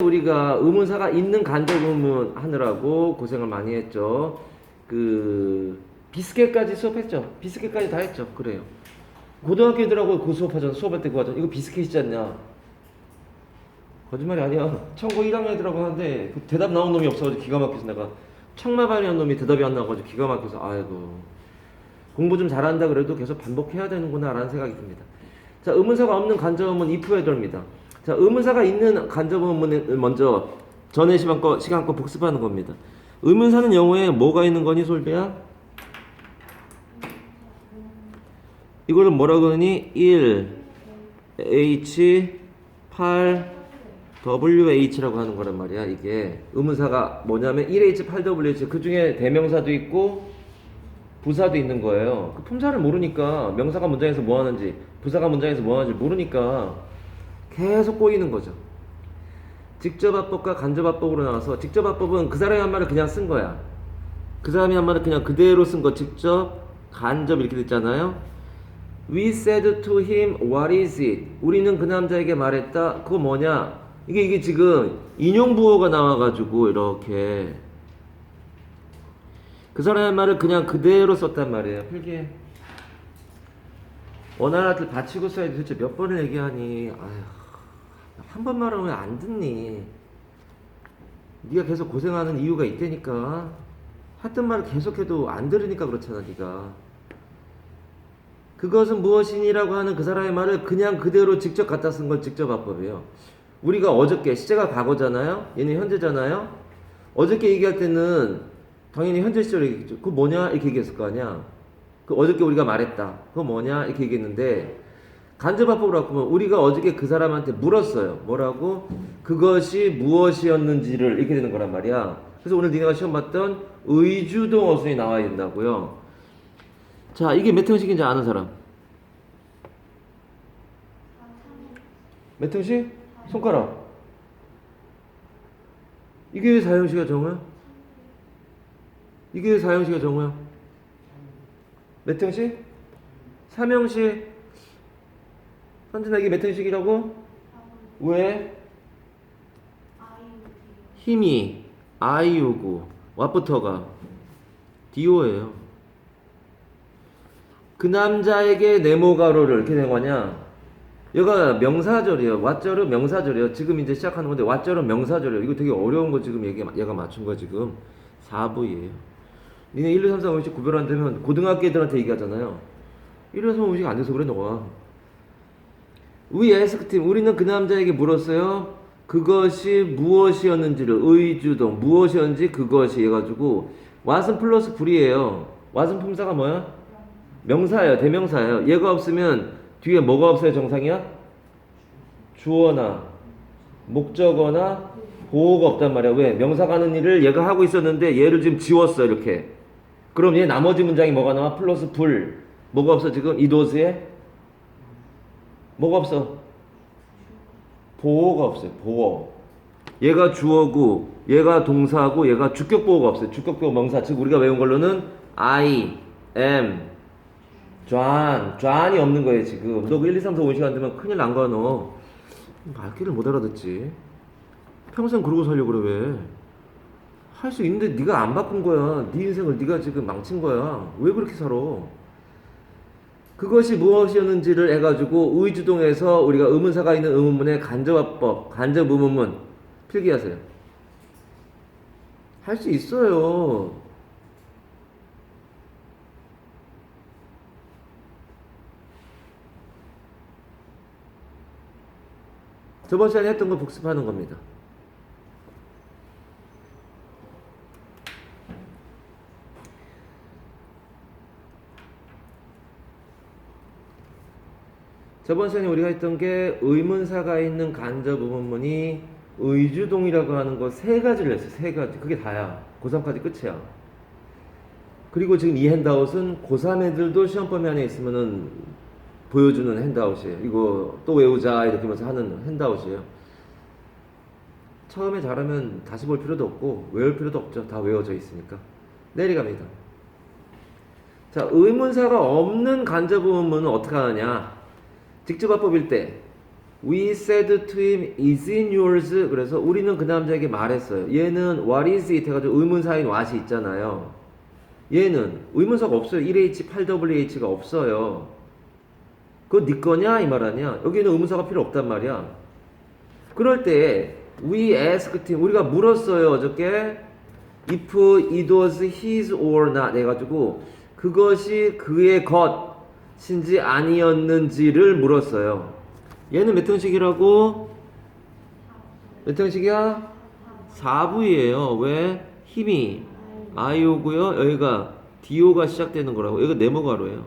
우리가 의문사가 있는 간접 의문 하느라고 고생을 많이 했죠. 그 비스켓까지 수업했죠. 비스켓까지 다 했죠. 그래요. 고등학교 애들하고 그 수업하잖아. 수업할 때 그거 하잖아. 이거 비스켓이지 않냐? 거짓말이 아니야. 청고 1학년 애들하고 하는데 그 대답 나온 놈이 없어가지고 기가 막혀서 내가 청마반이한 놈이 대답이 안 나와가지고 기가 막혀서 아이고 공부 좀 잘한다 그래도 계속 반복해야 되는구나라는 생각이 듭니다. 자, 의문사가 없는 간접음은 if에 들입니다. 자, 의문사가 있는 간접음을 먼저 전에 시간 거 시간 거 복습하는 겁니다. 의문사는 영어에 뭐가 있는 거니 솔비야? 이거를 뭐라 그러니? 1 H 8 WH라고 하는 거란 말이야. 이게 의문사가 뭐냐면 1H 8WH 그 중에 대명사도 있고 부사도 있는 거예요. 그 품사를 모르니까 명사가 문장에서 뭐 하는지 부사가 문장에서 뭐 하는지 모르니까 계속 꼬이는 거죠. 직접합법과 간접합법으로 나와서 직접합법은 그 사람이 한 말을 그냥 쓴 거야. 그 사람이 한 말을 그냥 그대로 쓴 거 직접 간접 이렇게 됐잖아요. We said to him, what is it? 우리는 그 남자에게 말했다. 그거 뭐냐? 이게 이게 지금 인용 부호가 나와가지고 이렇게 그 사람의 말을 그냥 그대로 썼단 말이에요. 필기해. 원하나들 받치고 써야지 도대체 몇 번을 얘기하니. 아휴, 한 번 말하면 왜안 듣니? 네가 계속 고생하는 이유가 있다니까. 했던 말을 계속해도 안 들으니까 그렇잖아, 네가. 그것은 무엇이니라고 하는 그 사람의 말을 그냥 그대로 직접 갖다 쓴 건 직접 합법이에요. 우리가 어저께 시제가 과거잖아요. 얘는 현재잖아요. 어저께 얘기할 때는 당연히 현재 시절 얘기했죠. 그거 뭐냐 이렇게 얘기했을 거 아니야. 그 어저께 우리가 말했다. 그거 뭐냐 이렇게 얘기했는데 간접합법으로 바꾸면 우리가 어저께 그 사람한테 물었어요. 뭐라고? 그것이 무엇이었는지를 이렇게 되는 거란 말이야. 그래서 오늘 니네가 시험 봤던 의주동 어순이 나와야 된다고요. 자, 이게 몇 형식인지 아는 사람? 몇 형식? 손가락. 이게 왜 4형식이야, 정우야? 이게 왜 4형식이야, 정우야? 몇 형식? 3형식. 몇 형식이라고? 왜? 힘이, 아이오고, 왓부터가 디오예요. 그 남자에게 네모가로를 이렇게 된 거냐? 얘가 명사절이에요. 왓절은 명사절이에요. 지금 이제 시작하는 건데 왓절은 명사절이에요. 이거 되게 어려운 거 지금 얘기, 얘가 맞춘 거 지금 4부예요. 니네 1, 2, 3, 4, 5식 구별 안 되면 고등학교 애들한테 얘기하잖아요. 1, 2, 3, 4, 5식 안 돼서 그래 너가. Asked him. 우리는 그 남자에게 물었어요. 그것이 무엇이었는지를 의주동 무엇이었는지 그것이 해가지고 what은 플러스 불이에요. what은 품사가 뭐야? 명사예요. 대명사예요. 얘가 없으면 뒤에 뭐가 없어요? 정상이야? 주어나 목적어나 보호가 없단 말이야. 왜? 명사가 하는 일을 얘가 하고 있었는데 얘를 지금 지웠어 이렇게. 그럼 얘 나머지 문장이 뭐가 나와? 플러스 불. 뭐가 없어 지금 이 도스에? 뭐가 없어? 보호가 없어요. 보호. 얘가 주어고 얘가 동사고 얘가 주격 보호가 없어요. 주격 보호 명사. 즉 우리가 외운 걸로는 I am John. John이 없는 거예요, 지금. 너그 1, 2, 3, 4, 5 시간 되면 큰일 난 거야, 너. 말귀를 못 알아듣지. 평생 그러고 살려고 그래, 왜? 할 수 있는데 네가 안 바꾼 거야. 네 인생을 네가 지금 망친 거야. 왜 그렇게 살아? 그것이 무엇이었는지를 해가지고 의주동에서 우리가 의문사가 있는 의문문의 간접합법, 간접 의문문 필기하세요. 할 수 있어요. 저번 시간에 했던 거 복습하는 겁니다. 저번 시간에 우리가 했던 게 의문사가 있는 간접 의문문이 의주동이라고 하는 거 세 가지를 했어요. 세 가지. 그게 다야. 고3까지 끝이야. 그리고 지금 이 핸드아웃은 고3 애들도 시험 범위 안에 있으면은 보여주는 핸드아웃이에요. 이거 또 외우자 이렇게 하면서 하는 핸드아웃이에요. 처음에 잘하면 다시 볼 필요도 없고 외울 필요도 없죠. 다 외워져 있으니까. 내려갑니다. 자, 의문사가 없는 간접 의문문은 어떻게 하느냐? 직접합법일 때 We said to him, is in yours? 그래서 우리는 그 남자에게 말했어요. 얘는 what is it 해가지고 의문사인 what이 있잖아요. 얘는 의문사가 없어요. 1H, 8WH가 없어요. 그거 네 거냐? 이 말 아니야. 여기는 의문사가 필요 없단 말이야. 그럴 때 we asked him 우리가 물었어요 어저께 if it was his or not 해가지고 그것이 그의 것 인지 아니었는지를 물었어요. 얘는 몇 형식이라고? 몇 형식이야? 4부이에요. 왜? 힘이. I오고요. 여기가 DO가 시작되는 거라고. 여기가 네모가로예요.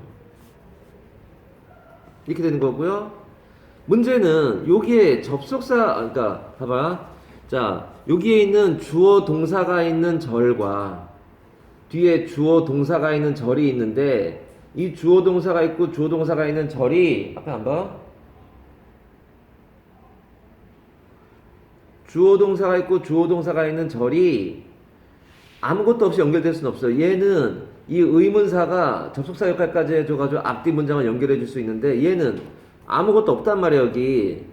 이렇게 되는 거고요. 문제는 여기에 접속사 그러니까 봐봐. 자 여기에 있는 주어 동사가 있는 절과 뒤에 주어 동사가 있는 절이 있는데 이 주어 동사가 있고 주어 동사가 있는 절이 앞에 안 봐? 주어 동사가 있고 주어 동사가 있는 절이 아무것도 없이 연결될 수는 없어요. 얘는 이 의문사가 접속사 역할까지 해줘가지고 앞뒤 문장을 연결해 줄 수 있는데 얘는 아무것도 없단 말이에요 여기.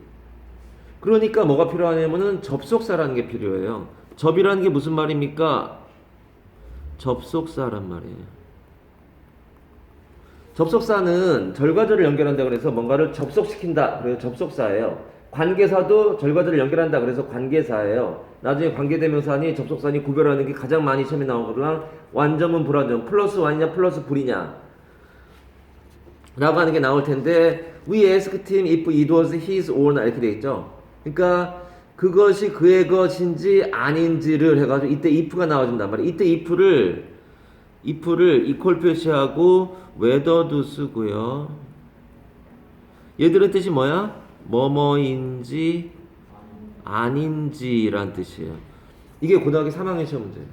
그러니까 뭐가 필요하냐면은 접속사라는 게 필요해요. 접이라는 게 무슨 말입니까? 접속사란 말이에요. 접속사는 절과절을 연결한다 그래서 뭔가를 접속시킨다. 그래서 접속사예요. 관계사도 절과절을 연결한다 그래서 관계사예요. 나중에 관계대명사니 접속사니 구별하는 게 가장 많이 시험에 나오거나 완전은 불완전 플러스 완이냐 플러스 불이냐 라고 하는 게 나올 텐데 we asked him if it was his not 이렇게 돼 있죠. 그러니까 그것이 그의 것인지 아닌지를 해가지고 이때 if가 나와준단 말이에요. 이때 if를 if를 이퀄 표시하고 whether도 쓰고요. 얘들의 뜻이 뭐야? 뭐뭐인지 아닌지란 뜻이에요. 이게 고등학교 3학년 시험 문제예요.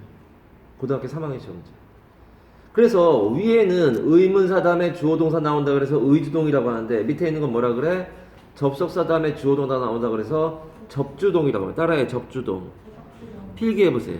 고등학교 3학년 시험 문제. 그래서 위에는 의문사 다음에 주어 동사 나온다 그래서 의주동이라고 하는데 밑에 있는 건 뭐라 그래? 접속사 다음에 주어 동사 나온다 그래서 접주동이라고 해요. 따라해 접주동. 필기해 보세요.